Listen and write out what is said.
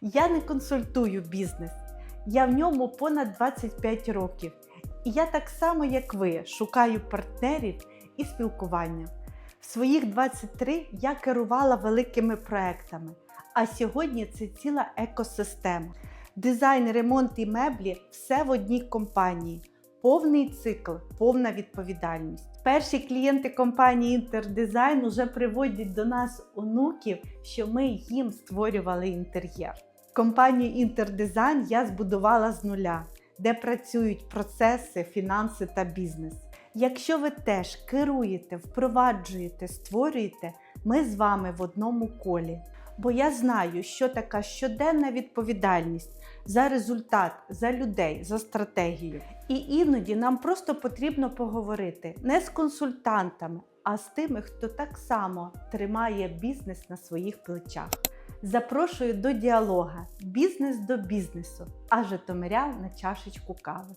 Я не консультую бізнес. Я в ньому понад 25 років. І я так само, як ви, шукаю партнерів і спілкування. В своїх 23 я керувала великими проектами, а сьогодні це ціла екосистема. Дизайн, ремонт і меблі все в одній компанії. Повний цикл, повна відповідальність. Перші клієнти компанії Інтердизайн уже приводять до нас онуків, що ми їм створювали інтер'єр. Компанію Інтердизайн я збудувала з нуля, де працюють процеси, фінанси та бізнес. Якщо ви теж керуєте, впроваджуєте, створюєте, ми з вами в одному колі. Бо я знаю, що така щоденна відповідальність за результат, за людей, за стратегію. І іноді нам просто потрібно поговорити не з консультантами, а з тими, хто так само тримає бізнес на своїх плечах. Запрошую до діалога бізнес до бізнесу, а Житомиря на чашечку кави.